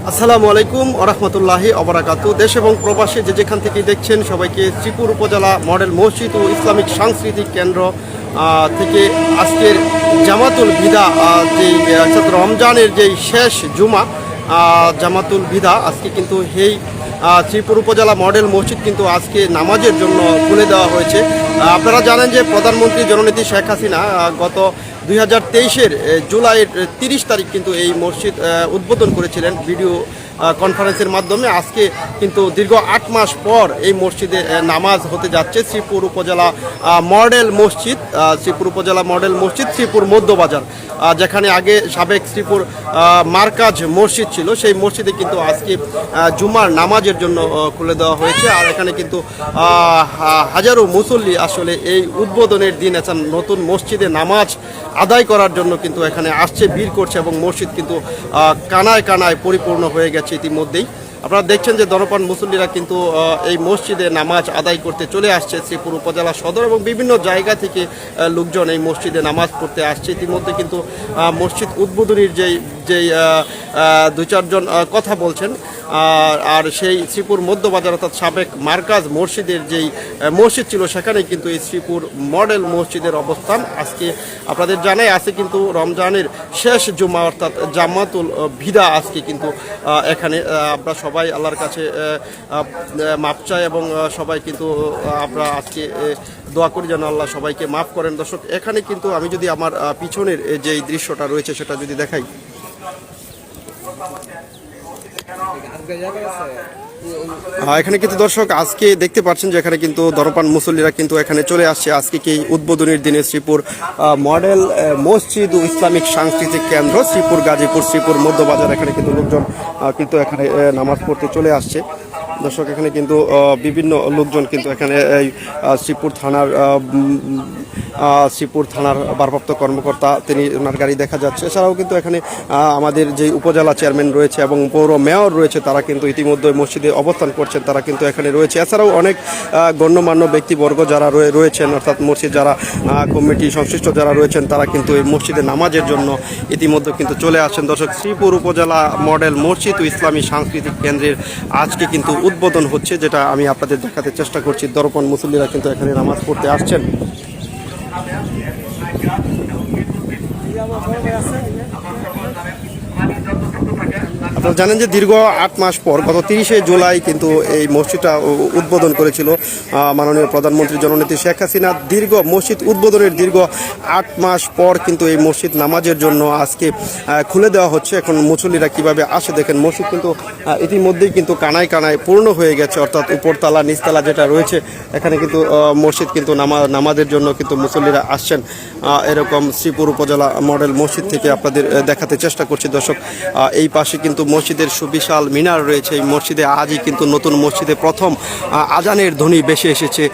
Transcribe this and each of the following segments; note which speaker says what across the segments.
Speaker 1: আসসালামু আলাইকুম ওরহমতুল্লাহি অবরাকাতু দেশ এবং প্রবাসী যে যেখান থেকে দেখছেন সবাইকে শ্রীপুর উপজেলা মডেল মসজিদ ও ইসলামিক সাংস্কৃতিক কেন্দ্র থেকে আজকের জামাতুল আহ, যেই রমজানের যেই শেষ জুমা জামাতুল বিদা আজকে কিন্তু আহ, শ্রীপুর উপজেলা মডেল মসজিদ কিন্তু আজকে নামাজের জন্য খুলে দেওয়া হয়েছে। আপনারা জানেন যে প্রধানমন্ত্রী জননীতি শেখ হাসিনা গত দুই হাজার তেইশের জুলাইয়ের তিরিশ তারিখ কিন্তু এই মসজিদ উদ্বোধন করেছিলেন ভিডিও কনফারেন্সের মাধ্যমে। আজকে কিন্তু দীর্ঘ আট মাস পর এই মসজিদে নামাজ হতে যাচ্ছে শ্রীপুর উপজেলা মডেল মসজিদ শ্রীপুর উপজেলা মডেল মসজিদ, শ্রীপুর মধ্যবাজার। যেখানে আগে সাবেক শ্রীপুর মার্কাজ মসজিদ ছিল, সেই মসজিদে কিন্তু আজকে জুমার নামাজের জন্য খুলে দেওয়া হয়েছে। আর এখানে কিন্তু হাজারো মুসল্লি আসলে এই উদ্বোধনের দিন একটা নতুন মসজিদে নামাজ আদায় করার জন্য কিন্তু এখানে আসছে, ভিড় করছে এবং মসজিদ কিন্তু কানায় কানায় পরিপূর্ণ হয়ে গেছে ইতিমধ্যেই। আপনারা দেখছেন যে দরপান মুসল্লিরা কিন্তু এই মসজিদে নামাজ আদায় করতে চলে আসছে। শ্রীপুর উপজেলা সদর এবং বিভিন্ন জায়গা থেকে লোকজন এই মসজিদে নামাজ পড়তে আসছে। ইতিমধ্যে কিন্তু মসজিদ উদ্বোধনীর যেই যেই আহ, চারজন কথা বলছেন আর সেই শ্রীপুর মধ্যবাজার অর্থাৎ সাবেক মার্কাজ মসজিদের যেই মসজিদ ছিল সেখানে কিন্তু এই শ্রীপুর মডেল মসজিদের অবস্থান। আজকে আপনাদের জানাই আছে কিন্তু রমজানের শেষ জুমা অর্থাৎ জামাতুল ভিদা আজকে কিন্তু এখানে আমরা সবাই আল্লাহর কাছে মাপ চাই এবং সবাই কিন্তু আমরা আজকে দোয়া করি যেন আল্লাহ সবাইকে মাফ করেন। দর্শক এখানে কিন্তু আমি যদি আমার পিছনের যেই দৃশ্যটা রয়েছে সেটা যদি দেখাই হ্যাঁ, এখানে কিন্তু দর্শক, আজকে দেখতে পাচ্ছেন যে এখানে কিন্তু দরপান মুসল্লিরা কিন্তু এখানে চলে আসছে। আজকে কি উদ্বোধনীর দিনে শ্রীপুর মডেল মসজিদ ও ইসলামিক সাংস্কৃতিক কেন্দ্র, শ্রীপুর, গাজীপুর, শ্রীপুর মধ্যবাজার, এখানে কিন্তু লোকজন কিন্তু এখানে নামাজ পড়তে চলে আসছে। দর্শক, এখানে কিন্তু বিভিন্ন লোকজন কিন্তু এখানে এই শ্রীপুর থানার শ্রীপুর থানার ভারপ্রাপ্ত কর্মকর্তা, তিনি ওনার গাড়ি দেখা যাচ্ছে। এছাড়াও কিন্তু এখানে আমাদের যে উপজেলা চেয়ারম্যান রয়েছে এবং পৌর মেয়র রয়েছে, তারা কিন্তু ইতিমধ্যে মসজিদে অবস্থান করছেন, তারা কিন্তু এখানে রয়েছে। এছাড়াও অনেক গণ্যমান্য ব্যক্তিবর্গ যারা রয়ে- রয়েছেন, অর্থাৎ মসজিদ যারা কমিটি সংশ্লিষ্ট যারা রয়েছেন, তারা কিন্তু এই মসজিদে নামাজের জন্য ইতিমধ্যে কিন্তু চলে আসছেন। দর্শক, শ্রীপুর উপজেলা মডেল মসজিদ ইসলামী সাংস্কৃতিক কেন্দ্রের আজকে কিন্তু উদ্বোধন হচ্ছে, যেটা আমি আপনাদের দেখাতে চেষ্টা করছি। দর্পণ মুসল্লিরা কিন্তু এখানে নামাজ পড়তে আসছেন। আপনারা জানেন যে দীর্ঘ আট মাস পর গত তিরিশে জুলাই কিন্তু এই মসজিদটা উদ্বোধন করেছিল মাননীয় প্রধানমন্ত্রী জননেত্রী শেখ হাসিনা। দীর্ঘ মসজিদ উদ্বোধনের দীর্ঘ আট মাস পর কিন্তু এই মসজিদ নামাজের জন্য আজকে খুলে দেওয়া হচ্ছে। এখন মুসল্লিরা কীভাবে আসে দেখেন, মসজিদ কিন্তু ইতিমধ্যেই কিন্তু কানায় কানায় পূর্ণ হয়ে গেছে, অর্থাৎ উপরতলা, নিচতলা যেটা রয়েছে, এখানে কিন্তু মসজিদ কিন্তু নামা, নামাজের জন্য কিন্তু মুসল্লিরা আসছেন। এরকম শ্রীপুর উপজেলা মডেল মসজিদ থেকে আপনাদের দেখাতে চেষ্টা করছি দর্শক। এই পাশে কিন্তু মসজিদের সুবিশাল মিনার রয়েছে। এই মসজিদে আজই কিন্তু নতুন মসজিদে প্রথম আজানের ধ্বনি বেশি এসেছে।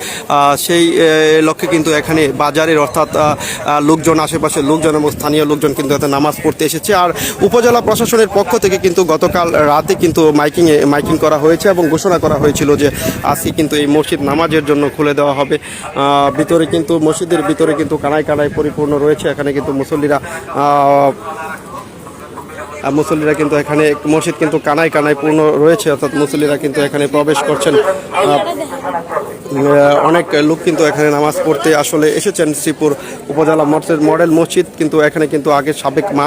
Speaker 1: সেই লক্ষ্যে কিন্তু এখানে বাজারের অর্থাৎ লোকজন, আশেপাশের লোকজন এবং স্থানীয় লোকজন কিন্তু এতে নামাজ পড়তে এসেছে। আর উপজেলা প্রশাসনের পক্ষ থেকে কিন্তু গতকাল রাতে কিন্তু মাইকিংয়ে, মাইকিং করা হয়েছে এবং ঘোষণা করা হয়েছিল যে আজকে কিন্তু এই মসজিদ নামাজের জন্য খুলে দেওয়া হবে। ভিতরে কিন্তু, মসজিদের ভিতরে কিন্তু কানায় কানায় পরিপূর্ণ রয়েছে। এখানে কিন্তু মুসল্লিরা মুসল্লিরা কিন্তু এখানে মসজিদ কিন্তু কানায় কানায় পূর্ণ রয়েছে, অর্থাৎ মুসল্লিরা কিন্তু এখানে প্রবেশ করছেন। অনেক লোক কিন্তু এখানে নামাজ পড়তে আসলে এসেছেন শ্রীপুর উপজেলা মডেল মসজিদ, কিন্তু এখানে কিন্তু আগে সাবেক মা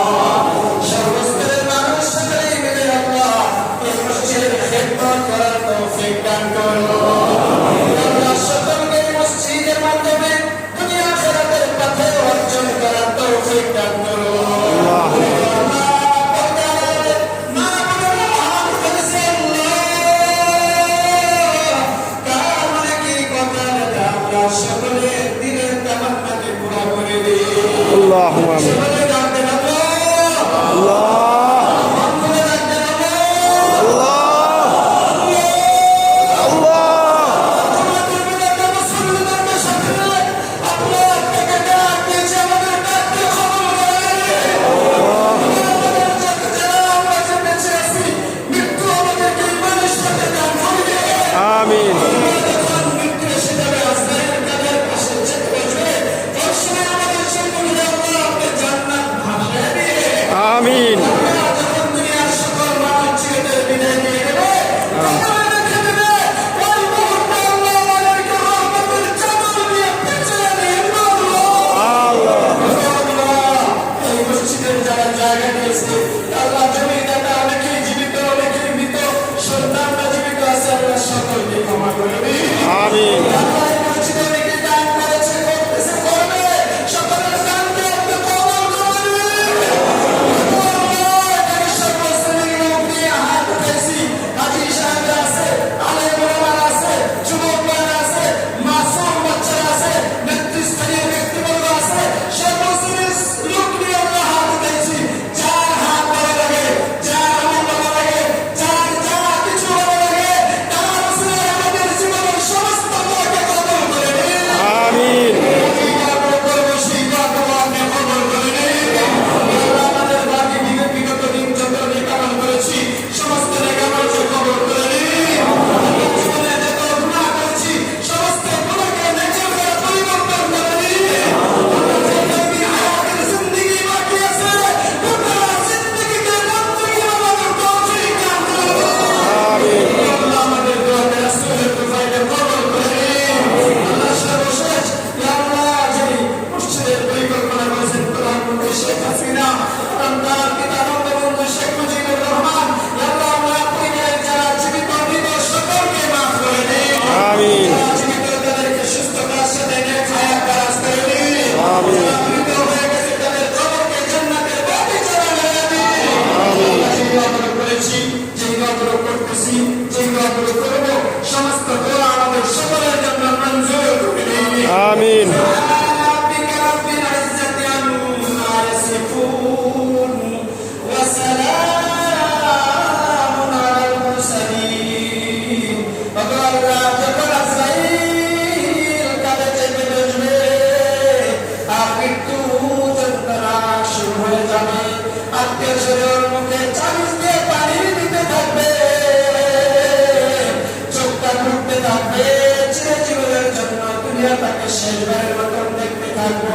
Speaker 2: চিরজীবনের তাকে শেষবারের মতন দেখতে থাকব।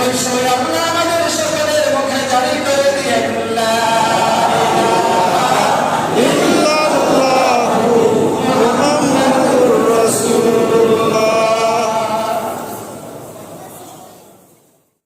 Speaker 2: ওই